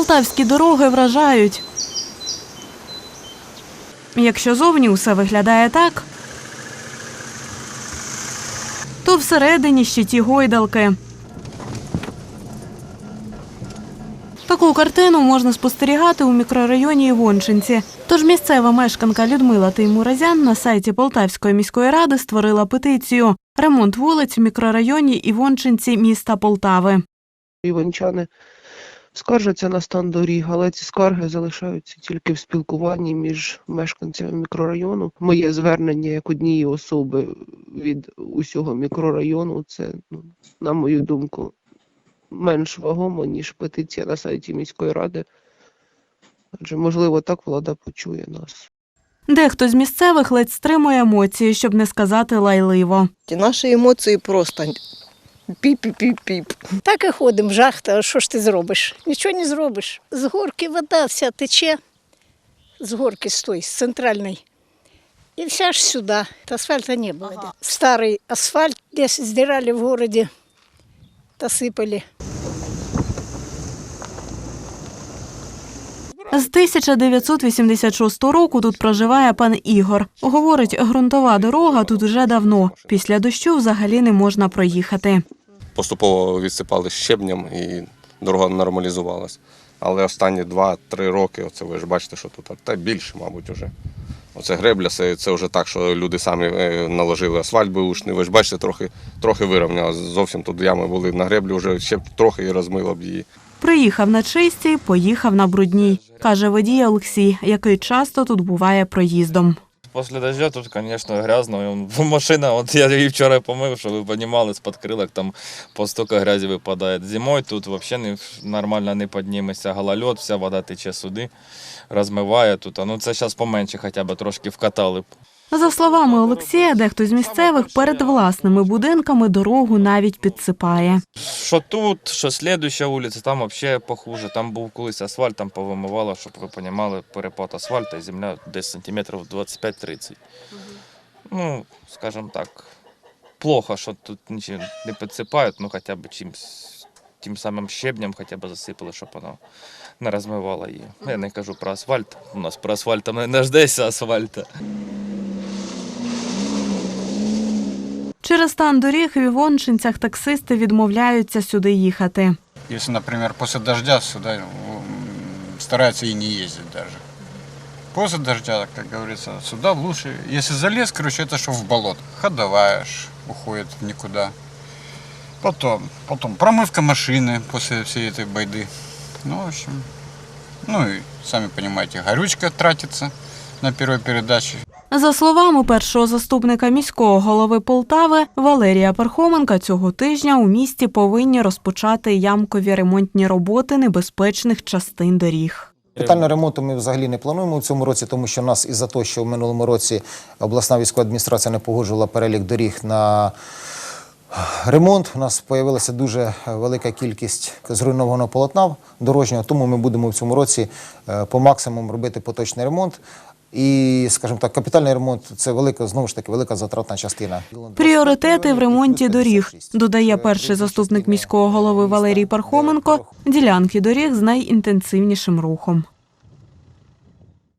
Полтавські дороги вражають. Якщо зовні усе виглядає так, то всередині ще ті гойдалки. Таку картину можна спостерігати у мікрорайоні Івончинці. Тож місцева мешканка Людмила Теймуразян на сайті Полтавської міської ради створила петицію Ремонт вулиць в мікрорайоні Івончинці міста Полтави. Іванчани скаржаться на стан доріг, але ці скарги залишаються тільки в спілкуванні між мешканцями мікрорайону. Моє звернення як однієї особи від усього мікрорайону це, ну, на мою думку, менш вагомо, ніж петиція на сайті міської ради. Адже, можливо, так влада почує нас. Дехто з місцевих ледь стримує емоції, щоб не сказати лайливо. Ті Наші емоції просто піп-піп-піп-піп. Так і ходимо, жах, та що ж ти зробиш? Нічого не зробиш. З горки вода вся тече, з горки з той, з центральної. І вся ж сюди. Та асфальта не було. Старий асфальт десь здирали в городі та сипали. З 1986 року тут проживає пан Ігор. Говорить, ґрунтова дорога тут вже давно. Після дощу взагалі не можна проїхати. Поступово відсипали щебнем і дорога нормалізувалась. Але останні 2-3 роки, оце ви ж бачите, що тут, та більше, мабуть, вже. Оце гребля, це, це вже так, що люди самі е, наложили асфальт беушний. Ви ж бачите, трохи, трохи вирівняло. Зовсім тут ями були на греблі, вже ще трохи і розмило б її. Приїхав на чистій, поїхав на брудній, каже водій Олексій, який часто тут буває проїздом. После дождя тут, конечно, грязно. Машина, вот я її вчора помив, щоб ви розуміли, з-під крилок там по столько грязі випадає. Зимою тут взагалі не, нормально не підніметься. Голольот, вся вода тече сюди, розмиває тут. Ну це зараз поменше хоча б трошки вкатали б. За словами Олексія, дехто з місцевих перед власними будинками дорогу навіть підсипає. Що тут, що слідуща вулиця, там взагалі похуже. Там був колись асфальт, там повимивало, щоб ви розуміли, перепад асфальту і земля десь сантиметрів 25-30. Ну, скажімо так, плохо, що тут нічого не підсипають, ну хоча б чимсь, тим самим щебнем хоча б засипали, щоб воно не розмивало її. Я не кажу про асфальт. У нас про асфальт не дождеться асфальта. Через стан доріг в Івончинцях таксисти відмовляються сюди їхати. Если, например, после дождя сюда м, стараются и не ездить даже. После дождя, как говорится, сюда лучше. Если залез, короче, это что в болото. Ходовая ж уходит в никуда. Потом, потом промывка машины после всей этой байды. Ну, в общем, ну и сами понимаете, горючка тратится на первой передаче. За словами першого заступника міського голови Полтави Валерія Пархоменка, цього тижня у місті повинні розпочати ямкові ремонтні роботи небезпечних частин доріг. Капітального ремонту ми взагалі не плануємо в цьому році, тому що в нас із-за того, що в минулому році обласна військова адміністрація не погоджувала перелік доріг на ремонт. У нас з'явилася дуже велика кількість зруйнованого полотна дорожнього, тому ми будемо в цьому році е, по максимуму робити поточний ремонт. І, скажімо так, капітальний ремонт це велика, знову ж таки, велика затратна частина. Пріоритети в ремонті доріг додає перший заступник міського голови Валерій Пархоменко. Ділянки доріг з найінтенсивнішим рухом.